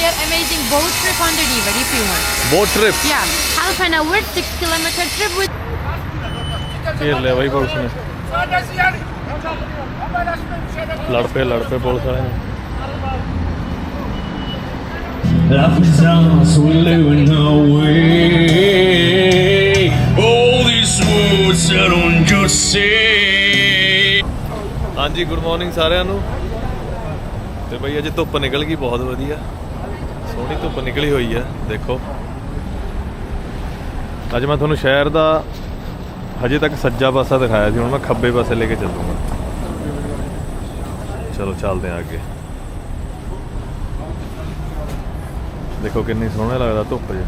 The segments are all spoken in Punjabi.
here amazing boat trip on the river if you want. Boat trip Yeah, half an hour, six kilometer trip with ਘੇਰ ਲਿਆ ਬਾਈ ਪੁਲਿਸ ਨੇ ਲੜ ਪਏ ਲੜ ਪਏ ਪੁਲਿਸ ਵਾਲੇ ਨੇ Life is ours, we're living our way. All these words I don't just say. ਹਾਂਜੀ ਗੁੱਡ ਮਾਰਨਿੰਗ ਸਾਰਿਆਂ ਨੂੰ ਤੇ ਬਈ ਅੱਜ ਧੁੱਪ ਨਿਕਲ ਗਈ ਬਹੁਤ ਵਧੀਆ ਸੋਹਣੀ ਧੁੱਪ ਨਿਕਲੀ ਹੋਈ ਹੈ ਦੇਖੋ। ਅੱਜ ਮੈਂ ਤੁਹਾਨੂੰ ਸ਼ਹਿਰ ਦਾ ਹਜੇ ਤੱਕ ਸੱਜਾ ਪਾਸਾ ਦਿਖਾਇਆ ਸੀ, ਹੁਣ ਮੈਂ ਖੱਬੇ ਪਾਸੇ ਲੈ ਕੇ ਚੱਲੂਗਾ। ਚਲੋ, ਚੱਲਦੇ ਹਾਂ ਅੱਗੇ। ਦੇਖੋ ਕਿੰਨੀ ਸੋਹਣਾ ਲੱਗਦਾ ਧੁੱਪ 'ਚ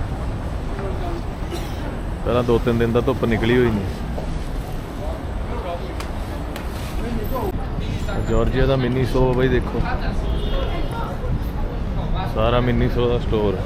ਪਹਿਲਾਂ ਦੋ ਤਿੰਨ ਦਿਨ ਦਾ ਧੁੱਪ ਨਿਕਲੀ ਹੋਈ ਨਹੀਂ। ਜਾਰਜੀਆ ਦਾ ਮਿੰਨੀ ਸੋ ਬਈ, ਦੇਖੋ। ਸਾਰਾ ਮਿੰਨੀ ਸਟੋਰ ਦਾ ਸਟੋਰ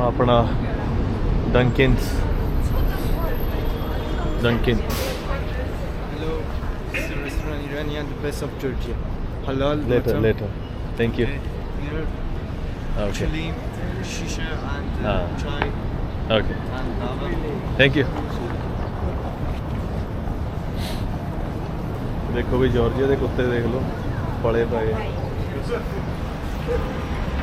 ਆਪਣਾ Dunkin's Dunkin Hello, it's the restaurant Iranian, the best of Georgia. Halal. Later thank you Okay, Here, okay actually, shisha and uh, Ah. chai okay and lava. Thank you ਦੇਖੋ ਵੀ ਜਾਰਜੀਆ ਦੇ ਕੁੱਤੇ ਦੇਖ ਲਓ ਪਲੇ ਪਏ ਆ।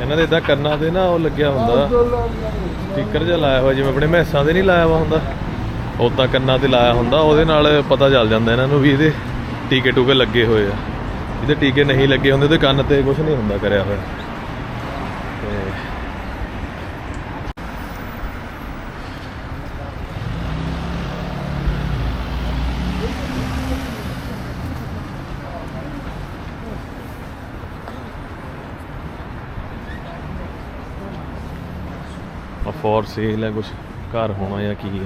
ਇਹਨਾਂ ਦੇ ਇਦਾਂ ਕੰਨਾਂ ਤੇ ਨਾ ਉਹ ਲੱਗਿਆ ਹੁੰਦਾ ਸਟicker ਜਿਹਾ ਲਾਇਆ ਹੋਇਆ ਜਿਵੇਂ ਆਪਣੇ ਮੈਸਾਂ ਦੇ ਨਹੀਂ ਲਾਇਆ ਵਾ ਹੁੰਦਾ ਉਦਾਂ ਕੰਨਾਂ ਤੇ ਲਾਇਆ ਹੁੰਦਾ, ਉਹਦੇ ਨਾਲ ਪਤਾ ਚੱਲ ਜਾਂਦਾ ਇਹਨਾਂ ਨੂੰ ਵੀ ਇਹਦੇ ਟੀਕੇ ਟੂਕੇ ਲੱਗੇ ਹੋਏ ਆ। ਇਹਦੇ ਟੀਕੇ ਨਹੀਂ ਲੱਗੇ ਹੁੰਦੇ ਤੇ ਕੰਨ ਤੇ ਕੁਝ ਨਹੀਂ ਹੁੰਦਾ ਕਰਿਆ ਹੋਇਆ। ਫੋਰ ਸੇਲ ਹੈ ਕੁਝ ਘਰ ਹੋਣਾ ਜਾਂ ਕੀ ਹੈ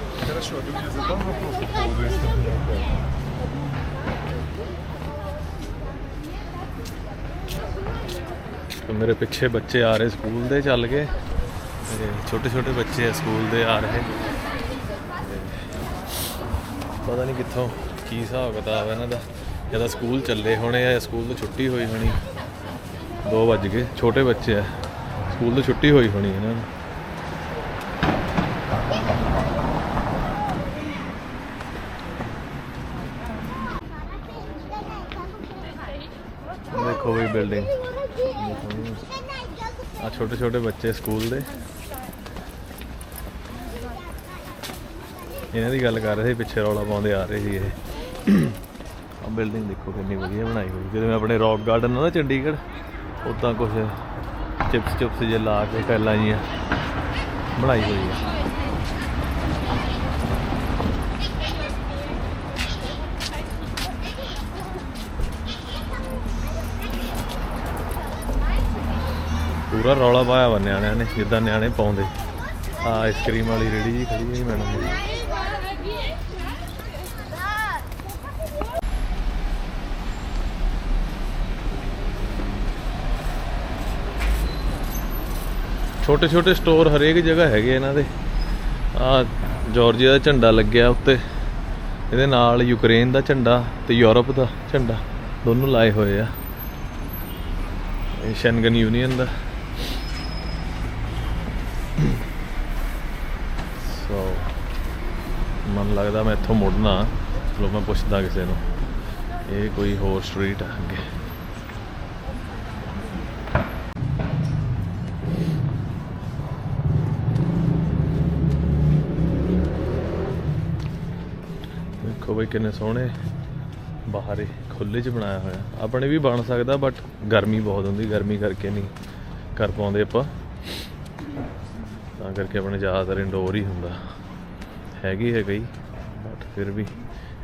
ਤੇ ਮੇਰੇ ਪਿੱਛੇ ਬੱਚੇ ਆ ਰਹੇ ਸਕੂਲ ਦੇ ਚੱਲ ਕੇ ਤੇ ਛੋਟੇ ਛੋਟੇ ਬੱਚੇ ਆ ਸਕੂਲ ਦੇ ਆ ਰਹੇ ਪਤਾ ਨਹੀਂ ਕਿੱਥੋਂ ਕੀ ਹਿਸਾਬ ਕਿਤਾਬ ਹੈ ਇਹਨਾਂ ਦਾ ਜਦੋਂ ਸਕੂਲ ਚੱਲੇ ਹੋਣੇ ਆ ਜਾਂ ਸਕੂਲ ਤੋਂ ਛੁੱਟੀ ਹੋਈ ਹੋਣੀ 2 ਵੱਜ ਗਏ ਛੋਟੇ ਬੱਚੇ ਆ ਸਕੂਲ ਤੋਂ ਛੁੱਟੀ ਹੋਈ ਹੋਣੀ ਇਹਨਾਂ ਨੂੰ ਦੇਖੋ ਵੀ ਬਿਲਡਿੰਗ। ਆ ਛੋਟੇ ਛੋਟੇ ਬੱਚੇ ਸਕੂਲ ਦੇ। ਇਹਨਾਂ ਦੀ ਗੱਲ ਕਰ ਰਹੇ ਸੀ, ਪਿੱਛੇ ਰੌਲਾ ਪਾਉਂਦੇ ਆ ਰਹੇ ਸੀ ਇਹ। ਆ ਬਿਲਡਿੰਗ ਦੇਖੋ ਕਿੰਨੀ ਵਧੀਆ ਬਣਾਈ ਹੋਈ। ਜਦੋਂ ਮੈਂ ਆਪਣੇ ਰੌਕ ਗਾਰਡਨ ਆ ਨਾ ਚੰਡੀਗੜ੍ਹ, ਉਦਾਂ ਕੁਝ ਚਿਪਸ ਚਿਪਸ ਜੇ ਲਾ ਕੇ ਟੈਲਾਂ ਜੀਆਂ ਬਣਾਈ ਹੋਈ ਆ। ਪੂਰਾ ਰੌਲਾ ਪਾਇਆ ਵਾ ਨਿਆਣਿਆਂ ਨੇ, ਜਿੱਦਾਂ ਨਿਆਣੇ ਪਾਉਂਦੇ। ਆ ਆਈਸਕ੍ਰੀਮ ਵਾਲੀ ਰੇੜੀ ਜੀ ਖੜੀ ਹੈ ਮੈਡਮ ਦੀ। ਛੋਟੇ ਛੋਟੇ ਸਟੋਰ ਹਰੇਕ ਜਗ੍ਹਾ ਹੈਗੇ ਇਹਨਾਂ ਦੇ। ਆ ਜਾਰਜੀਆ ਦਾ ਝੰਡਾ ਲੱਗਿਆ ਉੱਤੇ। ਇਹਦੇ ਨਾਲ ਯੂਕਰੇਨ ਦਾ ਝੰਡਾ ਤੇ ਯੂਰਪ ਦਾ ਝੰਡਾ ਦੋਨੋਂ ਲਾਏ ਹੋਏ ਆ। ਇਹ ਸ਼ੈਂਗਨ ਯੂਨੀਅਨ ਦਾ। ਲੱਗਦਾ ਮੈਂ ਇੱਥੋਂ ਮੁੜਨਾ। ਚਲੋ ਮੈਂ ਪੁੱਛਦਾ ਕਿਸੇ ਨੂੰ। ਇਹ ਕੋਈ ਹੋਰ ਸਟਰੀਟ ਆ ਅੱਗੇ। ਦੇਖੋ ਬਈ ਕਿੰਨੇ ਸੋਹਣੇ ਬਾਹਰੇ ਖੁੱਲੇ 'ਚ ਬਣਾਇਆ ਹੋਇਆ। ਆਪਣੇ ਵੀ ਬਣ ਸਕਦਾ ਬਟ ਗਰਮੀ ਬਹੁਤ ਹੁੰਦੀ, ਗਰਮੀ ਕਰਕੇ ਨਹੀਂ ਕਰ ਪਾਉਂਦੇ ਆਪਾਂ। ਤਾਂ ਕਰਕੇ ਆਪਣੇ ਜ਼ਿਆਦਾਤਰ ਇੰਡੋਰ ਹੀ ਹੁੰਦਾ। ਹੈਗੀ ਹੈ ਕਈ? ਬਟ ਫਿਰ ਵੀ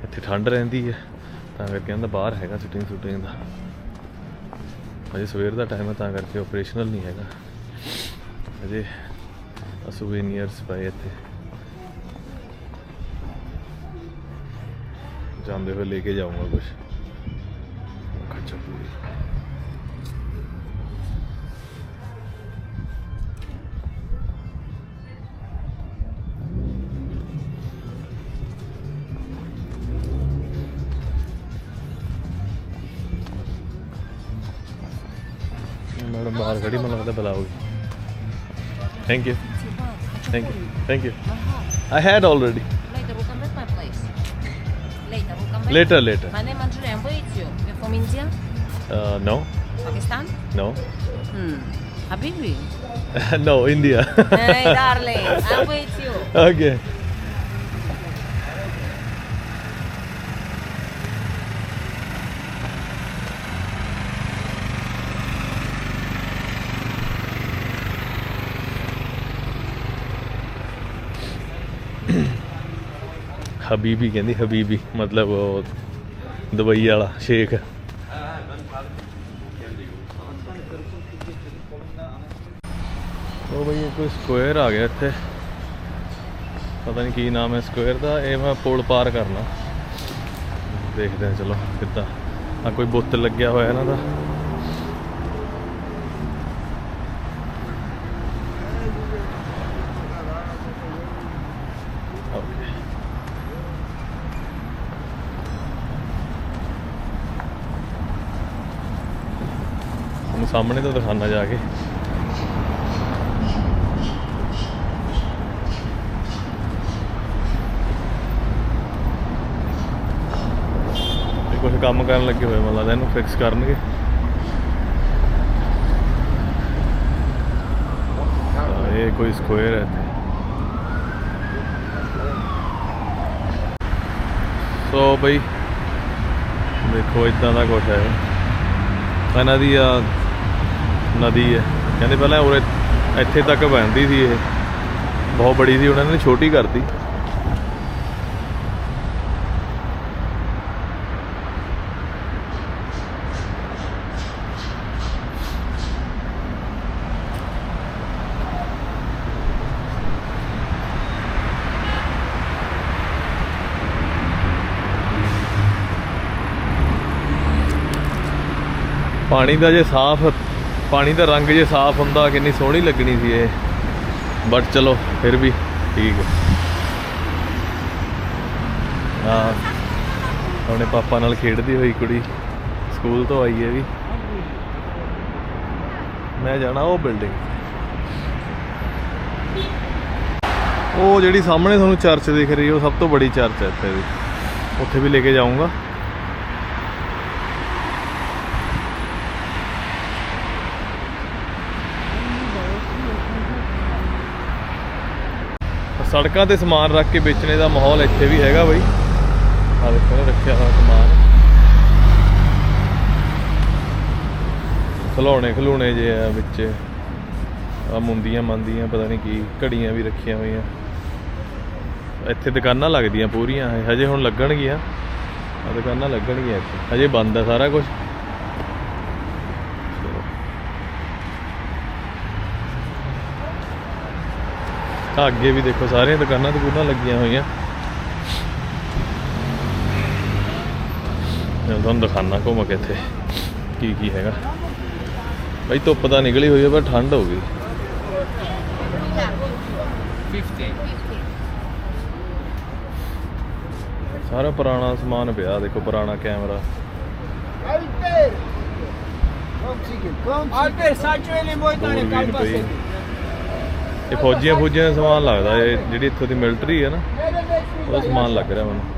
ਇੱਥੇ ਠੰਡ ਰਹਿੰਦੀ ਹੈ ਤਾਂ ਕਰਕੇ ਕਹਿੰਦਾ ਬਾਹਰ ਹੈਗਾ ਸਿਟਿੰਗ ਸੁਟਿੰਗ ਦਾ। ਅਜੇ ਸਵੇਰ ਦਾ ਟਾਈਮ ਹੈ ਤਾਂ ਕਰਕੇ ਆਪਰੇਸ਼ਨਲ ਨਹੀਂ ਹੈਗਾ। ਅਜੇ ਸੂਵੇਨੀਅਰਸ ਪਏ ਇੱਥੇ। ਜਾਂਦੇ ਹੋਏ ਲੈ ਕੇ ਜਾਊਂਗਾ ਕੁਝ ਖੱਚਾ ਪੂਰੀ बाहर खड़ी thank you, thank होगी thank you thank you thank you I had already Later, later. My name is Andrew. I'm you. You from India? Uh, no. Pakistan? No. Hmm. No, India. hey, darling. I'm with you. Okay. ਹਬੀਬੀ ਕਹਿੰਦੀ, ਹਬੀਬੀ, ਮਤਲਬ ਉਹ ਦੁਬਈ ਵਾਲਾ, ਸ਼ੇਖ। ਉਹ ਬਈ ਕੋਈ ਸਕੁਅਰ ਆ ਗਿਆ ਇੱਥੇ। ਪਤਾ ਨਹੀਂ ਕੀ ਨਾਮ ਹੈ ਸਕੁਅਰ ਦਾ, ਇਹ ਮੈਂ ਪੁਲ ਪਾਰ ਕਰਨਾ। ਦੇਖਦੇ ਹਾਂ, ਚਲੋ, ਕਿੱਦਾਂ। ਆ ਕੋਈ ਬੁੱਤ ਲੱਗਿਆ ਹੋਇਆ ਇਹਨਾਂ ਦਾ। ਤੁਹਾਨੂੰ ਸਾਹਮਣੇ ਤੋਂ ਦਿਖਾਣਾ ਜਾ ਕੇ। ਇਹ ਕੁਝ ਕੰਮ ਕਰਨ ਲੱਗੇ ਹੋਏ ਮੈਨੂੰ ਲੱਗਦਾ ਇਹਨੂੰ ਫਿਕਸ ਕਰਨਗੇ। ਇਹ ਕੋਈ ਸਕੁਅਰ ਹੈ ਸੋ ਬਈ, ਦੇਖੋ ਇਦਾਂ ਦਾ ਕੁਝ ਹੈ। ਇਹਨਾਂ ਦੀ ਆ ਨਦੀ ਹੈ। ਕਹਿੰਦੇ ਪਹਿਲਾਂ ਉਰੇ ਇੱਥੇ ਤੱਕ ਬਣਦੀ ਸੀ ਇਹ। ਬਹੁਤ ਬੜੀ ਸੀ, ਉਹਨਾਂ ਨੇ ਛੋਟੀ ਕਰਤੀ। ਪਾਣੀ ਦਾ ਜੇ ਸਾਫ਼ ਪਾਣੀ ਦਾ ਰੰਗ ਜੇ ਸਾਫ਼ ਹੁੰਦਾ, ਕਿੰਨੀ ਸੋਹਣੀ ਲੱਗਣੀ ਸੀ ਇਹ। ਬਟ ਚਲੋ, ਫਿਰ ਵੀ ਠੀਕ। ਹੈ ਹਾਂ ਆਪਣੇ ਪਾਪਾ ਨਾਲ ਖੇਡਦੀ ਹੋਈ ਕੁੜੀ, ਸਕੂਲ ਤੋਂ ਆਈ ਹੈ ਵੀ। ਮੈਂ ਜਾਣਾ ਉਹ ਬਿਲਡਿੰਗ ਉਹ ਜਿਹੜੀ ਸਾਹਮਣੇ ਤੁਹਾਨੂੰ ਚਰਚ ਦਿਖ ਰਹੀ ਹੈ ਉਹ ਸਭ ਤੋਂ ਬੜੀ ਚਰਚ ਹੈ ਇੱਥੇ ਦੀ ਉੱਥੇ ਵੀ ਲੈ ਕੇ ਜਾਊਂਗਾ। ਸੜਕਾਂ ਤੇ ਸਮਾਨ ਰੱਖ ਕੇ ਵੇਚਣੇ ਦਾ ਮਾਹੌਲ ਇੱਥੇ ਵੀ ਹੈਗਾ ਬਈ। ਆ ਦੇਖੋ ਰੱਖਿਆ ਹੋਇਆ ਸਮਾਨ। ਖਿਲੌਣੇ ਖਲੋਣੇ ਜੇ ਆ ਵਿੱਚ। ਆ ਮੁੰਦੀਆਂ ਮੰਦੀਆਂ ਪਤਾ ਨਹੀਂ ਕੀ, ਘੜੀਆਂ ਵੀ ਰੱਖੀਆਂ ਹੋਈਆਂ। ਇੱਥੇ ਦੁਕਾਨਾਂ ਲੱਗਦੀਆਂ ਪੂਰੀਆਂ ਹਜੇ ਹੁਣ ਲੱਗਣਗੀਆਂ। ਆ ਦੁਕਾਨਾਂ ਲੱਗਣਗੀਆਂ ਇੱਥੇ। ਹਜੇ ਬੰਦ ਆ ਸਾਰਾ ਕੁਝ ਆ ਅੱਗੇ ਵੀ ਦੇਖੋ ਸਾਰੀਆਂ ਦੁਕਾਨਾਂ ਦੁਕਾਨਾਂ ਲੱਗੀਆਂ ਹੋਈਆਂ ਮੈਂ ਤੁਹਾਨੂੰ ਦਿਖਾਣਾ ਘੁੰਮ ਕੇ ਇੱਥੇ ਕੀ ਕੀ ਹੈਗਾ ਬਈ ਧੁੱਪ ਤਾਂ ਨਿਕਲੀ ਹੋਈ ਹੈ ਪਰ ਠੰਡ ਹੋ ਗਈ 50. ਸਾਰਾ ਪੁਰਾਣਾ ਸਮਾਨ ਪਿਆ ਦੇਖੋ ਪੁਰਾਣਾ camera Alper, saçma elin boyutları kalmasın. ਇਹ ਫੌਜੀਆਂ ਫੌਜੀਆਂ ਦਾ ਸਮਾਨ ਲੱਗਦਾ, ਇਹ ਜਿਹੜੀ ਇੱਥੋਂ ਦੀ ਮਿਲਟਰੀ ਹੈ ਨਾ, ਉਹਦਾ ਸਮਾਨ ਲੱਗ ਰਿਹਾ ਮੈਨੂੰ।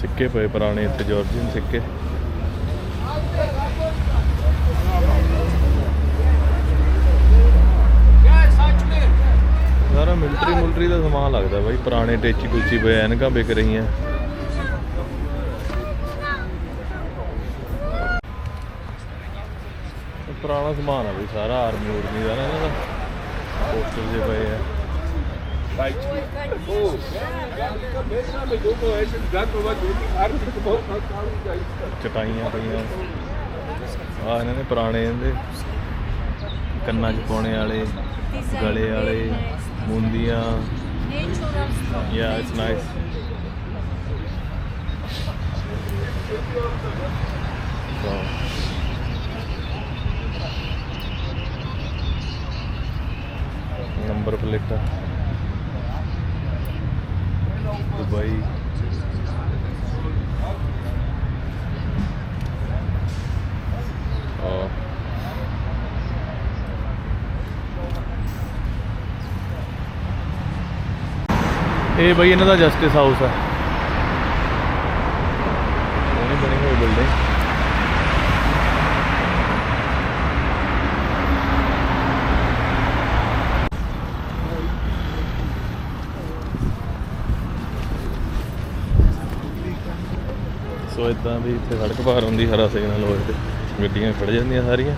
ਸਿੱਕੇ ਪਏ ਪੁਰਾਣੇ ਇੱਥੇ, ਜਾਰਜੀਅਨ ਸਿੱਕੇ। ਸਾਰਾ ਮਿਲਟਰੀ ਮੁਲਟਰੀ ਦਾ ਸਮਾਨ ਲੱਗਦਾ ਬਾਈ, ਪੁਰਾਣੇ ਟੇਚੀ ਟੂਚੀ ਪਏ, ਐਨਕਾਂ ਵਿਕ ਰਹੀਆਂ। ਪੁਰਾਣਾ ਸਮਾਨ ਆ ਬਈ, ਸਾਰਾ ਆਰਮੀ ਉਰਮੀ ਦਾ ਨਾ ਇਹਨਾਂ ਦਾ। ਪੋਸਟਰ ਜੇ ਪਏ ਆ। ਚਟਾਈਆਂ ਪਈਆਂ। ਆ ਇਹਨਾਂ ਨੇ ਪੁਰਾਣੇ ਇਹਦੇ। ਕੰਨਾਂ 'ਚ ਪਾਉਣੇ ਵਾਲੇ, ਗਲੇ ਵਾਲੇ ਮੁੰਦੀਆਂ ਯਾ ਇਟਸ ਨਾਈਸ ਨੰਬਰ ਪਲੇਟਾਂ। ਦੁਬਈ। ਇਹ ਬਈ ਇਹਨਾਂ ਦਾ ਜਸਟਿਸ ਹਾਊਸ ਹੈ ਉਹਨੇ ਬਣੀ ਹੋਈ ਬਿਲਡਿੰਗ ਸੋ ਇਦਾਂ ਵੀ ਇੱਥੇ ਸੜਕ ਪਾਰ ਹੁੰਦੀ ਹਰਾ ਸਿਗਨਲ ਹੋਏ ਤੇ ਗੱਡੀਆਂ ਖੜ ਜਾਂਦੀਆਂ ਸਾਰੀਆਂ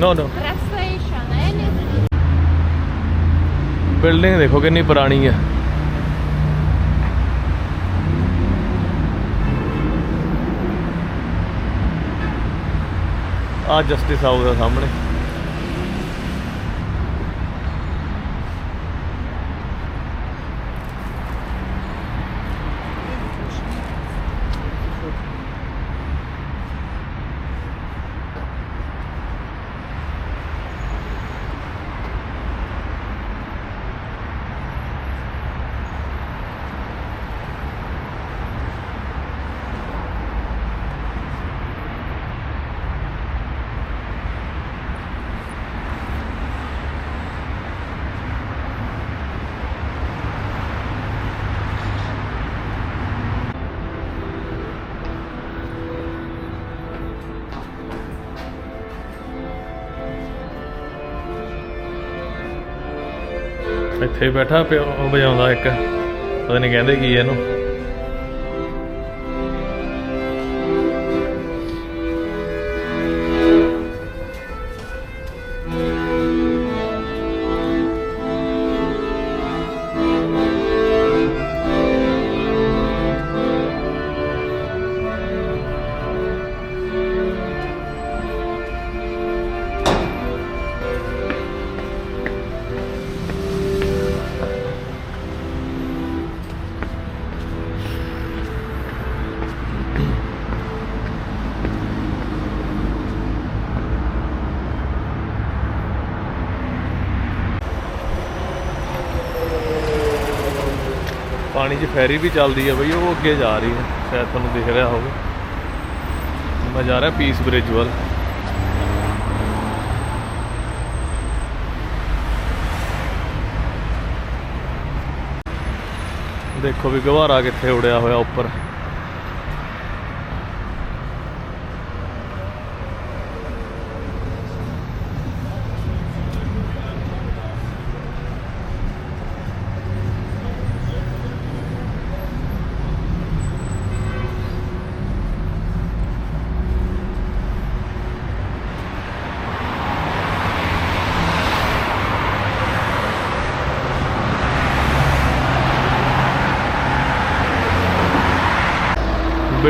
ਨੋ ਨੋ. ਬਿਲਡਿੰਗ ਦੇਖੋ ਕਿੰਨੀ ਪੁਰਾਣੀ ਹੈ ਆ ਜਸਟਿਸ ਹਾਊਸ ਦਾ ਸਾਹਮਣੇ। ਇੱਥੇ ਬੈਠਾ ਪਿਓ ਉਹ ਵਜਾਉਂਦਾ ਇੱਕ। ਪਤਾ ਨਹੀਂ ਕਹਿੰਦੇ ਕੀ ਇਹਨੂੰ। 'ਚ ਫੈਰੀ ਵੀ ਚੱਲਦੀ ਹੈ ਬਈ, ਉਹ ਅੱਗੇ ਜਾ ਰਹੀ ਹੈ ਸ਼ਾਇਦ ਤੁਹਾਨੂੰ ਦਿਖ ਰਿਹਾ ਹੋਵੇ। ਮੈਂ ਜਾ ਰਿਹਾ ਪੀਸ ਬ੍ਰਿਜ ਵੱਲ। ਦੇਖੋ ਵੀ ਗਵਾਰਾ ਕਿੱਥੇ ਉੜਿਆ ਹੋਇਆ ਉੱਪਰ।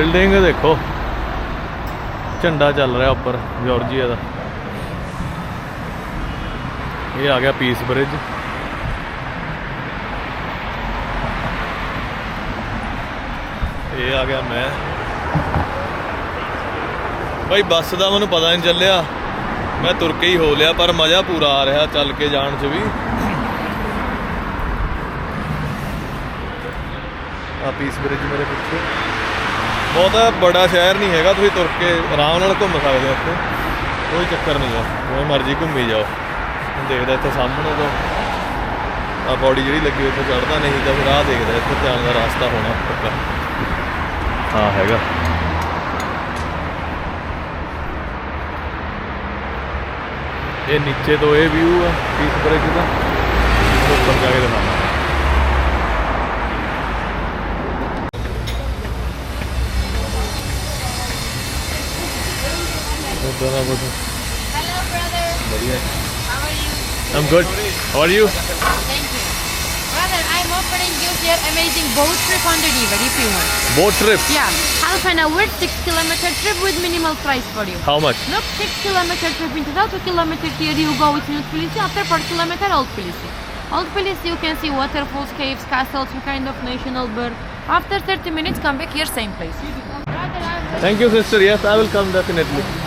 ਬਿਲਡਿੰਗ ਦੇਖੋ। ਝੰਡਾ ਚੱਲ ਰਿਹਾ ਉੱਪਰ, ਜਾਰਜੀਆ ਦਾ। ਇਹ ਆ ਗਿਆ ਪੀਸ ਬ੍ਰਿਜ ਇਹ ਆ ਗਿਆ ਮੈਂ। ਭਾਈ, ਬੱਸ ਦਾ ਮੈਨੂੰ ਪਤਾ ਨਹੀਂ ਚੱਲਿਆ। ਮੈਂ ਤੁਰ ਕੇ ਹੀ ਹੋ ਲਿਆ, ਪਰ ਮਜ਼ਾ ਪੂਰਾ ਆ ਰਿਹਾ ਚੱਲ ਕੇ ਜਾਣ 'ਚ ਵੀ। ਆ ਪੀਸ ਬ੍ਰਿਜ ਮੇਰੇ ਪਿੱਛੇ। ਬਹੁਤਾ ਬੜਾ ਸ਼ਹਿਰ ਨਹੀਂ ਹੈਗਾ, ਤੁਸੀਂ ਤੁਰ ਕੇ ਆਰਾਮ ਨਾਲ ਘੁੰਮ ਸਕਦੇ ਹੋ ਇੱਥੇ। ਕੋਈ ਚੱਕਰ ਨਹੀਂ ਆ, ਜਿਵੇਂ ਮਰਜ਼ੀ ਘੁੰਮੀ ਜਾਓ। ਦੇਖਦਾ ਇੱਥੇ ਸਾਹਮਣੇ ਤੋਂ। ਆ ਬੋਡੀ ਜਿਹੜੀ ਲੱਗੀ ਉੱਥੇ ਚੜਦਾ ਨਹੀਂ, ਤਾਂ ਫਿਰ ਆਹ ਦੇਖਦਾ ਇੱਥੇ ਜਾਣ ਦਾ ਰਸਤਾ ਹੋਣਾ ਪੱਕਾ। ਹਾਂ ਹੈਗਾ। ਇਹ ਨੀਚੇ ਤੋਂ ਇਹ ਵਿਊ ਆ ਪੀਸ ਬ੍ਰਿਜ ਦਾ ਉੱਪਰ ਜਾ ਕੇ ਦਿਖਾਵਾਂ Hello, brother. How are you? I'm good. How are you? Thank you. Brother, I'm offering you here amazing boat trip on the river if you want. Boat trip? Yeah. Half an hour, 6 kilometer trip with minimal price for you. How much? Look, 6 kilometer trip into that, 2 kilometer here you go with New Tbilisi, after 4 kilometer Old Tbilisi. Old Tbilisi you can see waterfalls, caves, castles, some kind of national bird. After 30 minutes come back here, same place. Thank you sister, yes I will come definitely.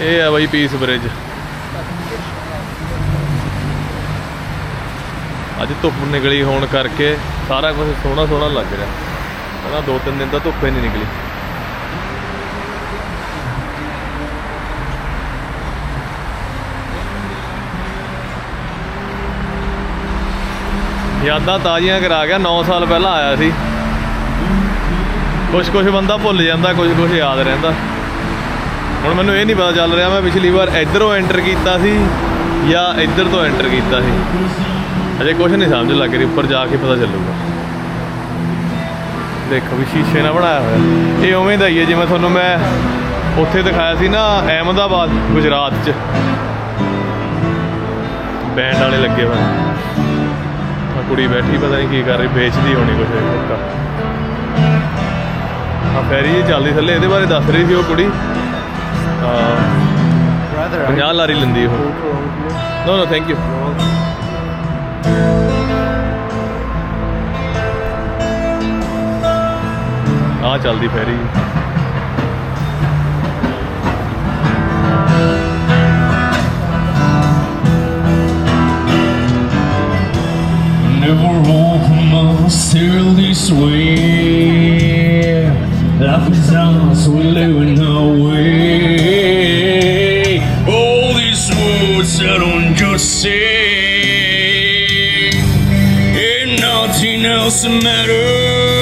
ਇਹ ਆ ਬਈ ਪੀਸ ਬ੍ਰਿਜ। ਅੱਜ ਧੁੱਪ ਨਿਕਲੀ ਹੋਣ ਕਰਕੇ ਸਾਰਾ ਕੁਝ ਸੋਹਣਾ ਸੋਹਣਾ ਲੱਗ ਰਿਹਾ। ਪਹਿਲਾਂ ਦੋ ਤਿੰਨ ਦਿਨ ਤਾਂ ਧੁੱਪ ਹੀ ਨਹੀਂ ਨਿਕਲੀ। ਯਾਦਾਂ ਤਾਜ਼ੀਆਂ ਕਰਾ ਗਿਆ 9 ਸਾਲ ਪਹਿਲਾਂ ਆਇਆ ਸੀ। ਕੁਝ ਕੁਝ ਬੰਦਾ ਭੁੱਲ ਜਾਂਦਾ ਕੁਝ ਕੁਝ ਯਾਦ ਰਹਿੰਦਾ। ਹੁਣ ਮੈਨੂੰ ਇਹ ਨਹੀਂ ਪਤਾ ਚੱਲ ਰਿਹਾ, ਮੈਂ ਪਿਛਲੀ ਵਾਰ ਇਧਰੋਂ ਐਂਟਰ ਕੀਤਾ ਸੀ ਜਾਂ ਇੱਧਰ ਤੋਂ ਐਂਟਰ ਕੀਤਾ ਸੀ। ਅਜੇ ਕੁਝ ਨਹੀਂ ਸਮਝ ਲੱਗ ਰਹੀ, ਉੱਪਰ ਜਾ ਕੇ ਪਤਾ ਚੱਲੂਗਾ। ਦੇਖੋ ਵੀ ਸ਼ੀਸ਼ੇ ਨਾਲ ਬਣਾਇਆ ਹੋਇਆ। ਇਹ ਉਵੇਂ ਦਾ ਹੀ ਹੈ, ਜਿਵੇਂ ਤੁਹਾਨੂੰ ਮੈਂ ਉੱਥੇ ਦਿਖਾਇਆ ਸੀ ਨਾ, ਅਹਿਮਦਾਬਾਦ, ਗੁਜਰਾਤ 'ਚ। ਬੈਂਡ ਵਾਲੇ ਲੱਗੇ ਹੋਏ। ਆ ਕੁੜੀ ਬੈਠੀ, ਪਤਾ ਨਹੀਂ ਕੀ ਕਰ ਰਹੀ, ਵੇਚਦੀ ਹੋਣੀ ਕੁਝ ਪੱਕਾ ਆ ਫੈਰੀ ਚੱਲਦੀ ਥੱਲੇ, ਇਹਦੇ ਬਾਰੇ ਦੱਸ ਰਹੀ ਸੀ ਉਹ ਕੁੜੀ। ਹਾਂ Brother, 50 ਲਾਰੀ ਲੈਂਦੀ ਉਹ ਨੋ ਨੋ ਥੈਂਕ ਯੂ ਆ ਚੱਲਦੀ ferry Never open myself this way. Life is ours, we live in our way. Say. Ain't nothing else matters.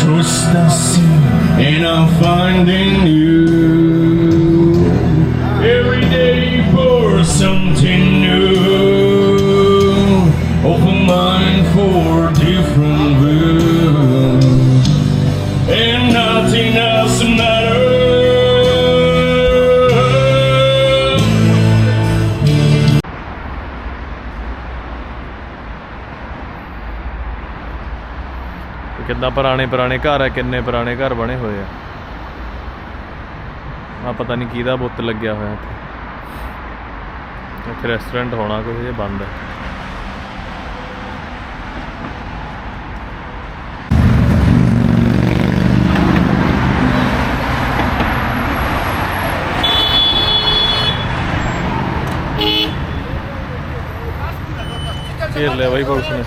Trust I see, and I'm finding you. Every day for something ਪੁਰਾਣੇ ਪੁਰਾਣੇ ਘਰ ਆ, ਕਿੰਨੇ ਪੁਰਾਣੇ ਘਰ ਬਣੇ ਹੋਏ ਆ। ਆ ਪਤਾ ਨਹੀਂ ਕਿਹਦਾ ਬੁੱਤ ਲੱਗਿਆ ਹੋਇਆ ਇੱਥੇ। ਇੱਥੇ ਰੈਸਟੋਰੈਂਟ ਹੋਣਾ ਕੁਝ ਇਹ ਬੰਦ ਹੈ ਘੇਰ ਲਿਆ ਬਾਈ ਪੁਲਿਸ ਨੇ।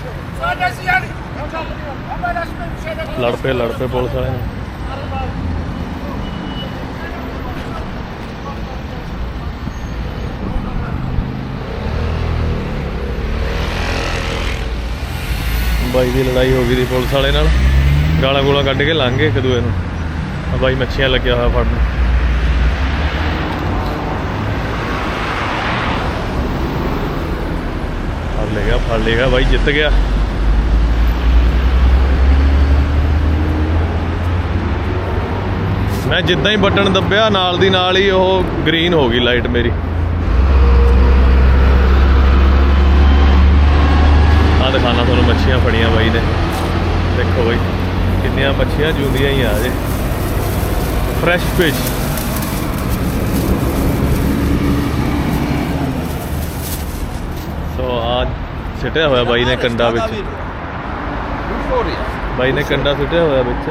ਲੜ ਪਏ ਲੜ ਪਏ ਪੁਲਿਸ ਵਾਲੇ। ਨੇ ਬਾਈ ਦੀ ਲੜਾਈ ਹੋ ਗਈ ਦੀ ਪੁਲਿਸ ਵਾਲੇ ਨਾਲ। ਗਾਲਾਂ ਗੋਲਾਂ ਕੱਢ ਕੇ ਲੰਘ ਗਏ ਇੱਕ ਦੂਏ ਨੂੰ। ਆ ਬਾਈ ਮੱਛੀਆਂ ਲੱਗਿਆ ਹੋਇਆ ਫੜਨ ਫੜ ਲੇਗਾ ਫੜ ਲੇਗਾ ਬਾਈ ਜਿੱਤ ਗਿਆ। ਮੈਂ ਜਿੱਦਾਂ ਹੀ ਬਟਨ ਦੱਬਿਆ ਨਾਲ ਦੀ ਨਾਲ ਹੀ ਉਹ ਗ੍ਰੀਨ ਹੋ ਗਈ ਲਾਈਟ ਮੇਰੀ। ਆ ਦਿਖਾਣਾ ਤੁਹਾਨੂੰ ਮੱਛੀਆਂ ਫੜੀਆਂ ਬਾਈ ਨੇ। ਦੇਖੋ ਬਾਈ ਕਿੰਨੀਆਂ ਮੱਛੀਆਂ ਜੂੰਦੀਆਂ ਹੀ ਆ ਜੇ ਫਰੈਸ਼ ਫਿਸ਼ ਸੋ ਆ ਸਿੱਟਿਆ ਹੋਇਆ ਬਾਈ ਨੇ ਕੰਡਾ ਵਿੱਚ। ਬਾਈ ਨੇ ਕੰਡਾ ਸੁੱਟਿਆ ਹੋਇਆ ਵਿੱਚ।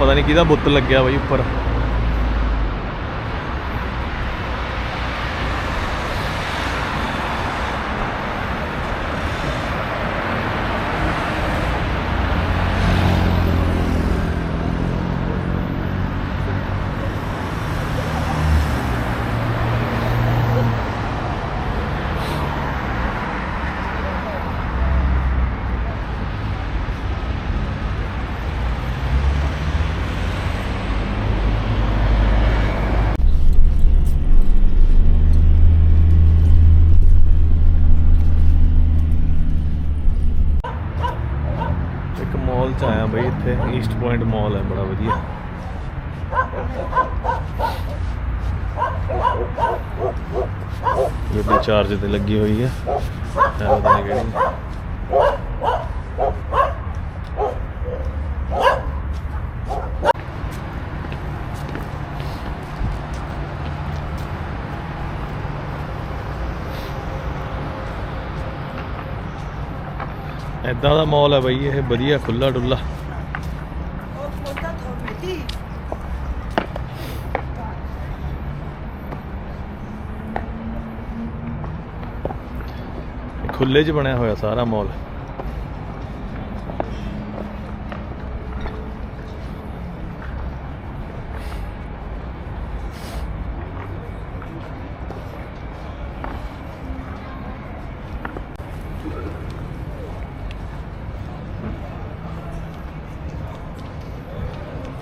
ਪਤਾ ਨਹੀਂ ਕਿਹਦਾ ਬੁੱਤ ਲੱਗਿਆ ਬਾਈ ਉੱਪਰ ਇੱਕ ਮਾਲ ਚ ਆਇਆ ਬਈ ਇੱਥੇ ਈਸਟ ਪੁਆਇੰਟ ਮਾਲ ਹੈ, ਬੜਾ ਵਧੀਆ। ਗੱਡੀ ਚਾਰਜ ਤੇ ਲੱਗੀ ਹੋਈ ਹੈ। ਇਹ ਪਤਾ ਨਹੀਂ ਕਿਹੜੀ ਐਦਾਂ ਦਾ ਮਾਲ ਹੈ ਬਈ, ਇਹ ਵਧੀਆ ਖੁੱਲਾ ਡੁੱਲਾ ਖੁੱਲੇ 'ਚ ਬਣਿਆ ਹੋਇਆ ਸਾਰਾ ਮਾਲ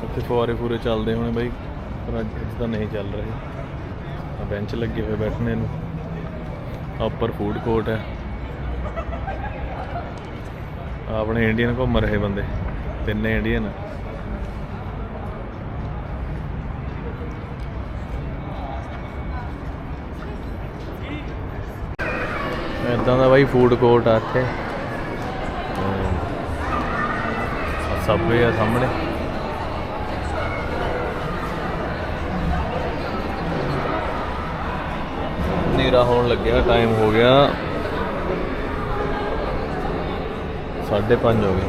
ਉੱਥੇ ਫੁਆਰੇ ਫੂਰੇ ਚੱਲਦੇ ਹੋਣੇ ਬਾਈ, ਪਰ ਅੱਜ ਤਾਂ ਨਹੀਂ ਚੱਲ ਰਹੇ। ਆ ਬੈਂਚ ਲੱਗੇ ਹੋਏ ਬੈਠਣੇ ਨੂੰ। ਆਹ ਉੱਪਰ ਫੂਡ ਕੋਰਟ ਹੈ। ਆਪਣੇ ਇੰਡੀਅਨ ਘੁੰਮ ਰਹੇ ਬੰਦੇ, ਤਿੰਨੇ ਇੰਡੀਅਨ ਇਦਾਂ ਦਾ ਬਾਈ ਫੂਡ ਕੋਰਟ ਆ ਇੱਥੇ। ਸਬਵੇ ਆ ਸਾਹਮਣੇ। ਹਨੇਰਾ ਹੋਣ ਲੱਗਿਆ ਟਾਈਮ ਹੋ ਗਿਆ। 5:30 ਹੋ ਗਏ।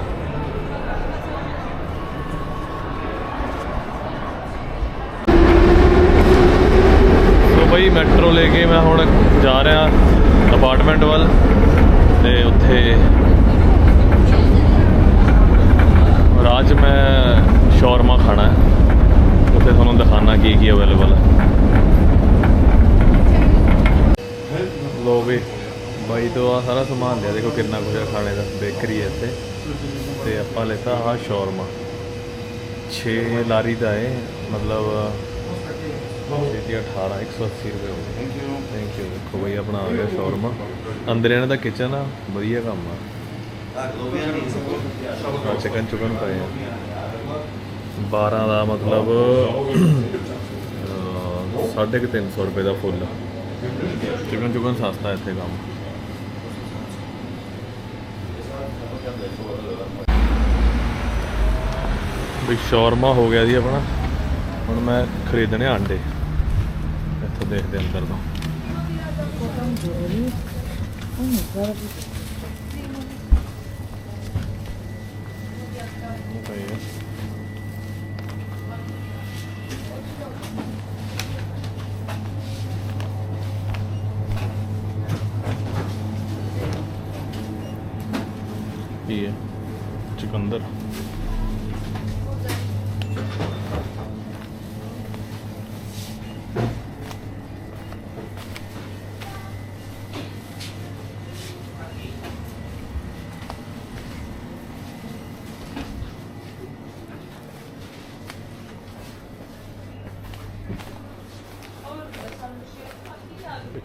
ਸੋ ਬਈ ਮੈਟਰੋ ਲੈ ਕੇ ਮੈਂ ਹੁਣ ਜਾ ਰਿਹਾ ਅਪਾਰਟਮੈਂਟ ਵੱਲ ਤੇ ਉੱਥੇ ਰਾਜ ਮੈਂ ਸ਼ੌਰਮਾ ਖਾਣਾ ਹੈ। ਉੱਥੇ ਤੁਹਾਨੂੰ ਦਿਖਾਣਾ ਕੀ ਕੀ ਅਵੇਲੇਬਲ ਹੈ। ਲੋ ਵੀ ਬਾਈ ਤੋਂ ਆ ਸਾਰਾ ਸਮਾਨ ਲਿਆ ਦੇਖੋ ਕਿੰਨਾ ਕੁਝ ਹੈ ਖਾਣੇ ਦਾ ਬੇਕਰੀ ਹੈ ਇੱਥੇ। ਤੇ ਆਪਾਂ ਲੈਤਾ ਆ ਸ਼ਾਰਮਾ 6 ਲਾਰੀ ਦਾ ਹੈ ਮਤਲਬ 6 ਦੀ 18 180 ਰੁਪਏ ਹੋ ਗਏ। ਥੈਂਕ ਯੂ ਥੈਂਕ ਯੂ ਦੇਖੋ ਬਈ ਆਪਣਾ ਆ ਗਿਆ ਸ਼ਾਰਮਾ ਅੰਦਰ ਇਹਨਾਂ ਦਾ ਕਿਚਨ ਆ ਵਧੀਆ ਕੰਮ ਆ। ਚਿਕਨ ਚੁਕਨ ਪਏ ਆ। 12 ਦਾ ਮਤਲਬ ਅਹ, ਸਾਢੇ ਕੁ ਤਿੰਨ ਸੌ ਰੁਪਏ ਦਾ ਫੁੱਲ। ਚਿਕਨ ਚੁਕਨ ਸਸਤਾ ਇੱਥੇ ਕੰਮ। ਵੀ ਸ਼ੌਰਮਾ ਹੋ ਗਿਆ ਜੀ ਆਪਣਾ। ਹੁਣ ਮੈਂ ਖਰੀਦਣੇ ਆ ਅੰਡੇ। ਇੱਥੋਂ ਦੇਖਦੇ ਅੰਦਰ ਤੋਂ। ਪਏ ਆ। ਕੀ ਹੈ ਚੁਕੰਦਰ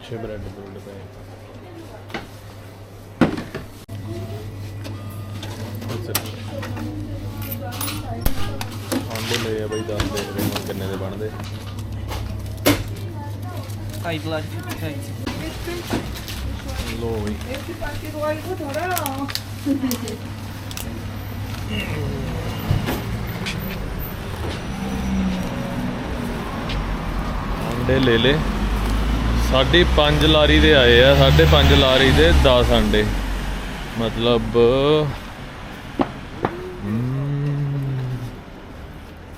ਪਿੱਛੇ ਬ੍ਰੈਡ ਬਰੂਡ ਪਏ. ਆਂਡੇ ਲਏ ਆ ਬਈ ਦੱਸ ਦੇਖਦੇ ਹਾਂ ਹੁਣ ਕਿੰਨੇ ਦੇ ਬਣਦੇ blood. Thanks. ਲੋ ਬਈ ਅੰਡੇ ਲੈ ਲੇ ਸਾਡੀ 5 ਲਾਰੀ ਦੇ ਆਏ ਆ, ਸਾਢੇ 5 ਲਾਰੀ ਦੇ 10 ਅੰਡੇ ਮਤਲਬ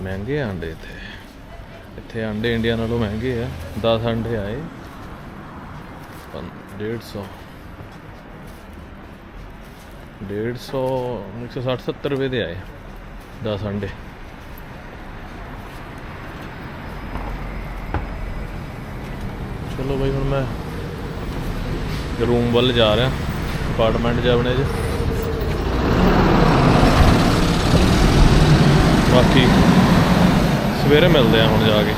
ਮਹਿੰਗੇ ਆਂਡੇ ਇੱਥੇ। ਇੱਥੇ ਆਂਡੇ ਇੰਡੀਆ ਨਾਲੋਂ ਮਹਿੰਗੇ ਆ 10 ਆਂਡੇ ਆਏ। 150 150 160 70 ਰੁਪਏ ਦੇ ਆਏ 10 ਅੰਡੇ ਚਲੋ ਬਾਈ ਹੁਣ ਮੈਂ ਰੂਮ ਵੱਲ ਜਾ ਰਿਹਾ ਅਪਾਰਟਮੈਂਟ 'ਚ ਆਪਣੇ 'ਚ ਬਾਕੀ ਸਵੇਰੇ ਮਿਲਦੇ ਆ ਹੁਣ ਜਾ ਕੇ।